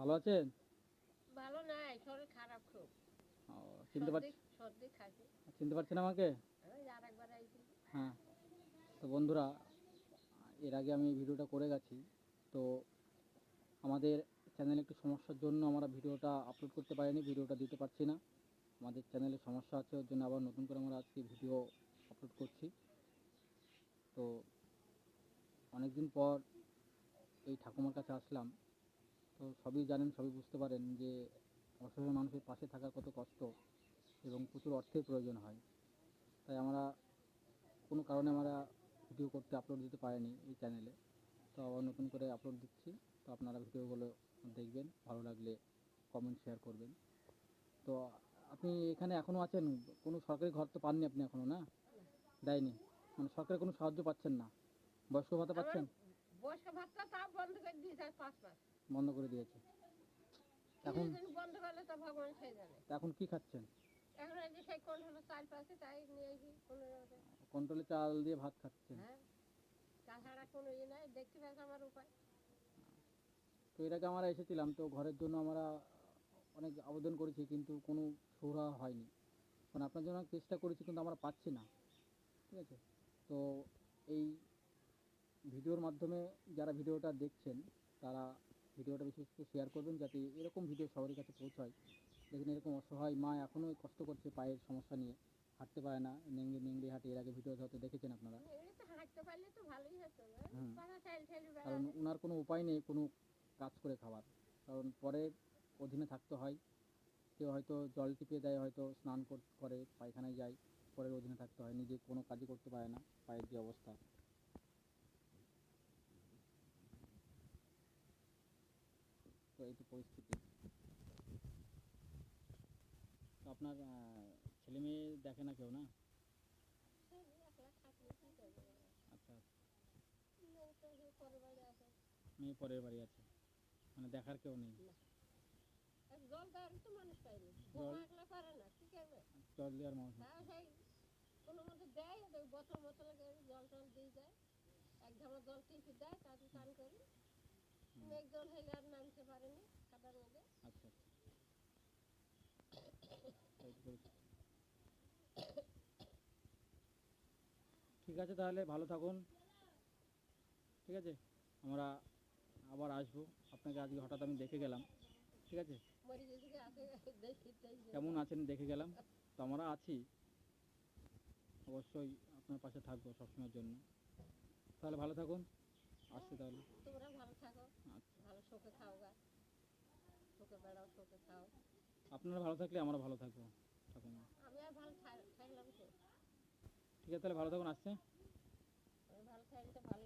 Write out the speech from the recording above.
ভালো আছেন? ভালো নাই শরীর খারাপ খুব। ও, চিনতে পারছি সর্দি- খাইছে। চিনতে পারছেন আমাকে? আইছি। হ্যাঁ। তো বন্ধুরা এর আগে আমি ভিডিওটা করে গেছি। তো আমাদের চ্যানেলে একটু সমস্যার জন্য আমরা ভিডিওটা আপলোড করতে পারিনি ভিডিওটা দিতে পারছি না। আমাদের চ্যানেলে সমস্যা আছে ওর জন্য আবার নতুন করে আমরা আজকে ভিডিও আপলোড করছি। তো অনেক দিন পর এই ঠাকুমার কাছে আসলাম। তো সবই জানেন, সবই বুঝতে পারেন যে অসহায় মানুষের পাশে থাকার কত কষ্ট এবং প্রচুর অর্থের প্রয়োজন হয়। তাই আমরা কোনো কারণে আমরা ভিডিও করতে আপলোড দিতে পারিনি এই চ্যানেলে তো আবার নতুন করে আপলোড দিচ্ছি। তো আপনারা ভিডিওগুলো দেখবেন, ভালো লাগলে কমেন্ট শেয়ার করবেন। তো আপনি এখানে এখনও আছেন? কোনো সরকারি ঘর তো পাননি আপনি এখনও না? দেয়নি? মানে সরকারের কোনো সাহায্য পাচ্ছেন না? বয়স্ক ভাতা পাচ্ছেন? বয়স্ক ভাতটা তা বন্ধ করে দিয়েছে পাঁচ মাস। বন্ধ করে দিয়েছে। এখন বন্ধ করলে তো ভগবান সেই জানে এখন কি খাচ্ছেন? এখন এই যে সেই চাল পাশে তাই নিয়ে এসি কোনো চাল দিয়ে ভাত খাচ্ছেন? হ্যাঁ। তাছাড়া কোনো ইয়ে নাই দেখতে পাচ্ছি আমার উপায়। তো এর আগে আমরা এসেছিলাম তো ঘরের জন্য আমরা অনেক আবেদন করেছি কিন্তু কোনো সুরা হয়নি। মানে আপনার জন্য চেষ্টা করেছি কিন্তু আমরা পাচ্ছি না। ঠিক আছে? তো এই ভিডিওর মাধ্যমে যারা ভিডিওটা দেখছেন তারা ভিডিওটা বিশেষ করে শেয়ার করবেন যাতে এরকম ভিডিও সবারই কাছে পৌঁছায়। দেখুন এরকম অসহায় মা এখনও কষ্ট করছে পায়ের সমস্যা নিয়ে। হাঁটতে পারে না নেংড়ে নেংড়ে হাঁটে। এর আগে ভিডিও হয়তো দেখেছেন আপনারা? কারণ ওনার কোনো উপায় নেই কোনো কাজ করে খাওয়ার। কারণ পরের অধীনে থাকতে হয়। কেউ হয়তো জল টিপে দেয় হয়তো স্নান কর- করে পায়খানায় যায়। পরের অধীনে থাকতে হয়। নিজে কোনো কাজই করতে পারে না পায়ের যে অবস্থা। এই তো পরিস্থিতি। তো আপনার ছেলে মেয়ে দেখে না কেউ না? আচ্ছা। মেয়ে পরের বাড়ি আছে। মানে দেখার কেউ নেই? আর জল দেওয়ার তো মানুষ পাইনি। একলা পারে না কি করবে? জল দেওয়ার মানুষ নেই। তা সেই কোনো মতো দেয় ওই বোতল বোতল জল টল দিয়ে যায়। এক জল টিপে দেয় তাতে চান করি। মেঘ জল হইলে আর নামতে পারেনি কাদার মধ্যে আচ্ছা আচ্ছা। ঠিক আছে তাহলে ভালো থাকুন। ঠিক আছে? আমরা আবার আসব। আপনাকে আজকে হঠাৎ আমি দেখে গেলাম। ঠিক আছে। কেমন আছেন দেখে গেলাম? তো আমরা আছি। অবশ্যই আপনার পাশে থাকব সবসময়ের জন্য। তাহলে ভালো থাকুন। আসছি তাহলে। তোমরা ভালো থাকো। বেড়াও খাও। আপনারা ভালো থাকলে আমরা ভালো থাকব আমি আর ভালো থাকলাম ঠিক আছে তাহলে ভালো থাকুন আসছে। ভালো থাকলে ভালো